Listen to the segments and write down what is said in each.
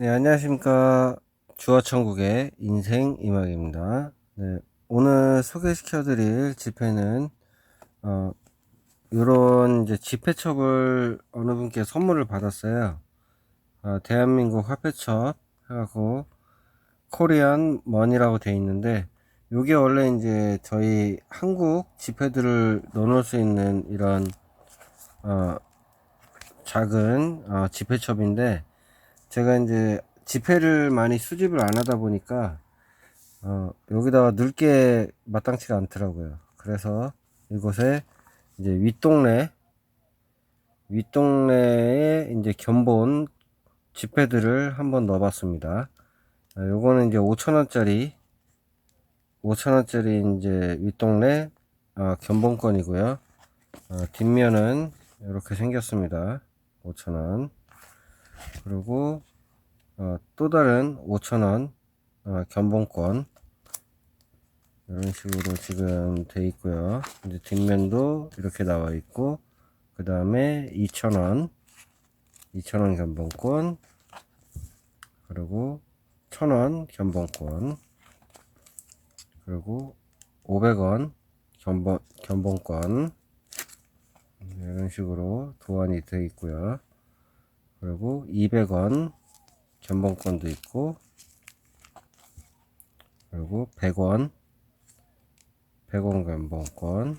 안녕하십니까. 주화천국의 인생 이막입니다. 네, 오늘 소개시켜 드릴 집회는 어, 요런 이제 집회첩을 어느 분께 선물을 받았어요. 어, 대한민국 화폐첩 해갖고 코리안 머니라고 되어 있는데 요게 원래 이제 저희 한국 지폐들을 넣어놓을 수 있는 이런 어, 작은 어, 지폐첩인데 제가 이제 지폐를 많이 수집을 안 하다 보니까 어, 여기다가 넣을 게 마땅치가 않더라고요. 그래서 이곳에 이제 윗동네 윗동네에 이제 견본 지폐들을 한번 넣어봤습니다. 아, 요거는 이제 5천원짜리 5천원짜리 이제 윗동네 어, 견본권이고요. 어, 뒷면은 이렇게 생겼습니다. 5천원 그리고 어, 또 다른 5천원 어, 견본권. 이런 식으로 지금 돼 있고요. 이제 뒷면도 이렇게 나와 있고 그 다음에 2천원 2천원 견본권 그리고 1000원 견본권 그리고 500원 견본, 견본권. 이런 식으로 도안이 되어 있고요 그리고 200원 견본권도 있고 그리고 100원 100원 견본권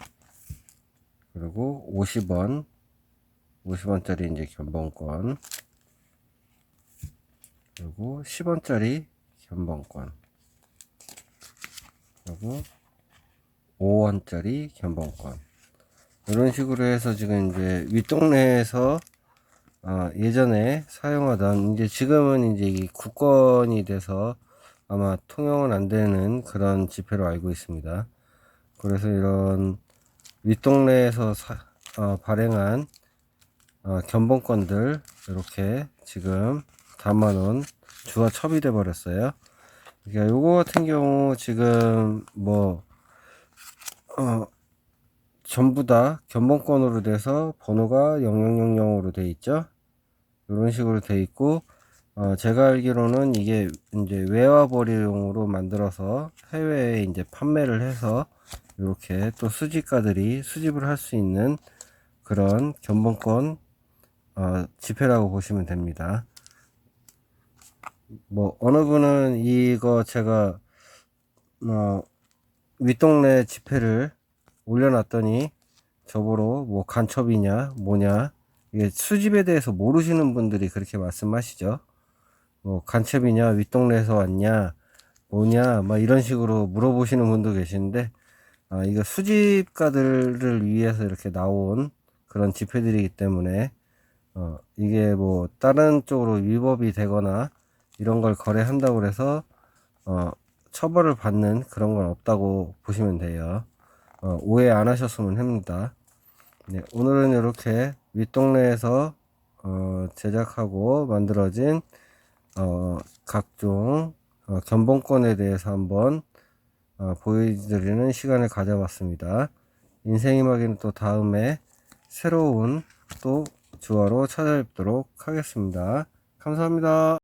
그리고 50원 50원짜리 이제 견본권 그리고 10원짜리 견본권 그리고 5원짜리 견본권. 이런 식으로 해서 지금 이제 윗동네에서 아, 예전에 사용하던 이제 지금은 이제 이 국권이 돼서 아마 통용은 안 되는 그런 지폐로 알고 있습니다. 그래서 이런 윗동네에서 사, 어, 발행한 어, 견본권들 이렇게 지금 담아놓은 주화 첩이 돼 버렸어요. 그러니까 요거 같은 경우 지금 뭐 어, 전부 다 견본권으로 돼서 번호가 0000으로 돼 있죠. 이런 식으로 돼 있고 어, 제가 알기로는 이게 이제 외화벌이용으로 만들어서 해외에 이제 판매를 해서 이렇게 또 수집가들이 수집을 할 수 있는 그런 견본권 어, 지폐라고 보시면 됩니다. 뭐 어느 분은 이거 제가 어, 윗동네 지폐를 올려놨더니 저보러 뭐 간첩이냐 뭐냐 이게 수집에 대해서 모르시는 분들이 그렇게 말씀하시죠. 뭐 간첩이냐 윗동네에서 왔냐 뭐냐 막 이런 식으로 물어보시는 분도 계시는데 아, 이거 수집가들을 위해서 이렇게 나온 그런 지폐들이기 때문에 어, 이게 뭐 다른 쪽으로 위법이 되거나 이런 걸 거래한다고 해서 어, 처벌을 받는 그런 건 없다고 보시면 돼요. 어, 오해 안 하셨으면 합니다. 네, 오늘은 이렇게 윗동네에서 어, 제작하고 만들어진 어, 각종 어, 견본권에 대해서 한번 어, 보여드리는 시간을 가져봤습니다. 인생이막이는 또 다음에 새로운 또 주화로 찾아뵙도록 하겠습니다. 감사합니다.